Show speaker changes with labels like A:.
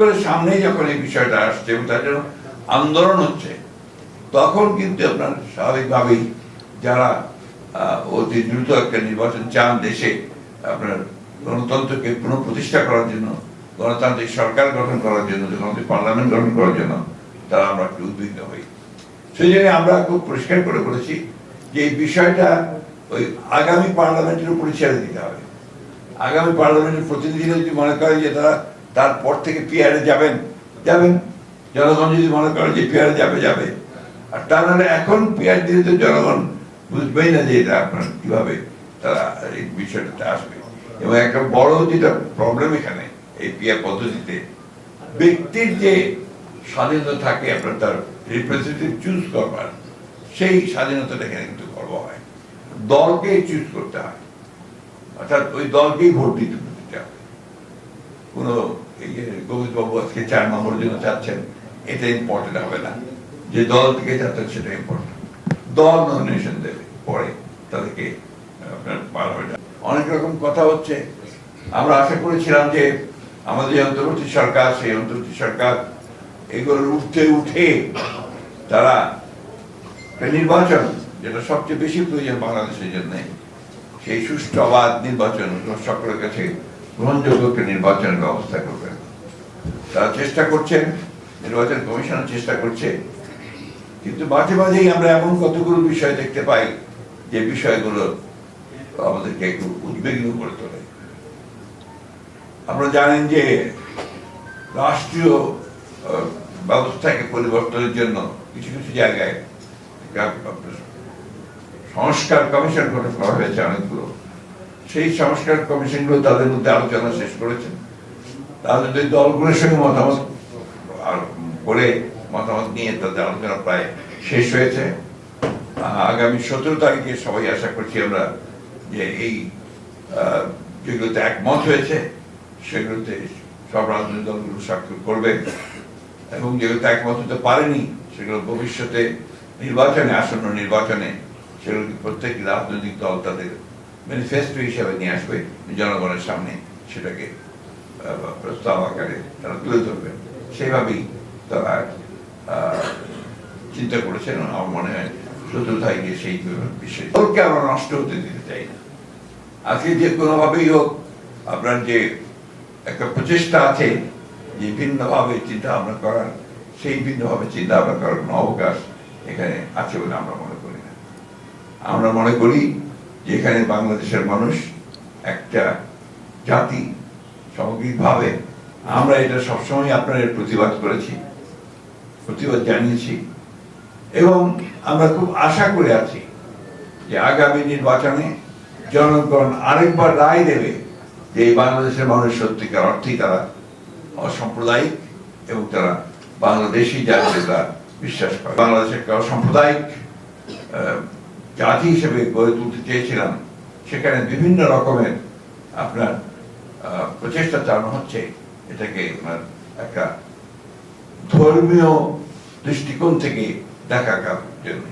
A: করে সামনেই যখন এই বিষয়টা আসছে এবং তার জন্য আন্দোলন হচ্ছে, তখন কিন্তু আপনার স্বাভাবিকভাবেই যারা অতি দ্রুত একটা নির্বাচন চান দেশে, আপনার গণতন্ত্রকে পুনঃপ্রতিষ্ঠা করার জন্য, গণতান্ত্রিক সরকার গঠন করার জন্য গণতান্ত্রিক পার্লামেন্ট গঠন করার জন্য, তারা আমরা একটু উদ্বিগ্ন হই। সেই জন্য আমরা খুব পরিষ্কার করে বলেছি যে এই বিষয়টা ওই আগামী পার্লামেন্টের উপরে ছেড়ে দিতে হবে। আগামী পার্লামেন্টের প্রতিনিধিরা যদি মনে করে যে তারা তারপর থেকে পিয়ারে যাবেন। যাবেন? জনগণ যদি মনে করে যে পিয়ারে যাবে যাবে। আর তা নাহলে এখন পিয়ার দিলে তো জনগণ বুঝবেই না যে এটা আপনার কীভাবে তারা এই বিষয়টাতে আসবে। এবং একটা বড় যেটা প্রবলেম এখানে, এই পিয়ার পদ্ধতিতে, ব্যক্তির যে স্বাধীনতা থাকে আপনার তার রিপ্রেজেন্টেটিভ চুজ করবার, সেই স্বাধীনতাটা এখানে কিন্তু গর্ব হয়। দলকে চুজ করতে হয়। অর্থাৎ ওই দলকেই ভোট দিতে হবে। কোনো এই যে গোবিন্দ বাবু আজকে চার নম্বরের জন্য চাচ্ছেন এটা ইম্পর্টেন্ট হবে না। যে দল থেকে চাচ্ছেন সেটা ইম্পর্টেন্ট দল নমিনেশন দেবে, পরে তাদেরকে অনেক রকম কথা হচ্ছে। আমরা আশা করেছিলাম যে আমাদের যে অন্তর্বর্তী সরকার, সেই অন্তর্বর্তী সরকার এগুলোর উঠতে উঠে তারা নির্বাচন, যেটা সবচেয়ে বেশি প্রয়োজন বাংলাদেশের জন্য, সেই সুষ্ঠু অবাধ নির্বাচন, সকলের কাছে গ্রহণযোগ্য একটা নির্বাচনের ব্যবস্থা করবেন তারা চেষ্টা করছেন, নির্বাচন কমিশন চেষ্টা করছে। কিন্তু মাঝে মাঝেই আমরা এমন কতগুলো বিষয় দেখতে পাই, যে বিষয়গুলো আমাদেরকে একটু উদ্বিগ্ন করে তোলে। আপনারা জানেন যে রাষ্ট্রীয় ব্যবস্থাকে পরিবর্তনের জন্য কিছু কিছু জায়গায় সংস্কার কমিশন গঠন করা হয়েছে অনেকগুলো। সেই সংস্কার কমিশনগুলো তাদের মধ্যে আলোচনা শেষ করেছেন। ওই দলগুলোর সঙ্গে মতামত করে মতামত নিয়ে তাদের আলোচনা প্রায় শেষ হয়েছে। আগামী সতেরো তারিখে সবাই আশা করছি আমরা যে এই যেগুলোতে একমত হয়েছে, সেগুলোতে সব রাজনৈতিক দলগুলো স্বাক্ষর করবে। এবং যেগুলোতে একমত হতে পারেনি, সেগুলো ভবিষ্যতে নির্বাচনে, আসন্ন নির্বাচনে সেগুলোকে প্রত্যেক রাজনৈতিক দল তাদের ম্যানিফেস্টো হিসেবে নিয়ে আসবে, জনগণের সামনে সেটাকে প্রস্তাব আকারে তারা তুলে ধরবে। সেইভাবেই তারা চিন্তা করেছেন আমার মনে হয় চতুর্থায় গিয়ে সেই বিষয়। আমরা নষ্ট হতে দিতে চাই না। আজকে যে কোনোভাবেই হোক, আপনার যে একটা প্রচেষ্টা আছে, যে ভিন্নভাবে চিন্তা ভাবনা করার, সেই ভিন্নভাবে চিন্তা ভাবনা করার কোনো অবকাশ এখানে আছে বলে আমরা মনে করি না। আমরা মনে করি যে এখানে বাংলাদেশের মানুষ একটা জাতি সামগ্রিকভাবে আমরা এটা সবসময় আপনার প্রতিবাদ করেছি, প্রতিবাদ জানিয়েছি। এবং আমরা খুব আশা করে আছি যে আগামী নির্বাচনে জনগণ আরেকবার রায় দেবে যে এই বাংলাদেশের মানুষ সত্যিকার অর্থেই তারা অসাম্প্রদায়িক এবং তারা বাংলাদেশি জাতিতে তারা বিশ্বাস করে। বাংলাদেশের অসাম্প্রদায়িক জাতি হিসেবে গড়ে তুলতে চেয়েছিলাম। সেখানে বিভিন্ন রকমের আপনার প্রচেষ্টা চালানো হচ্ছে এটাকে একটা ধর্মীয় দৃষ্টিকোণ থেকে দেখা জন্য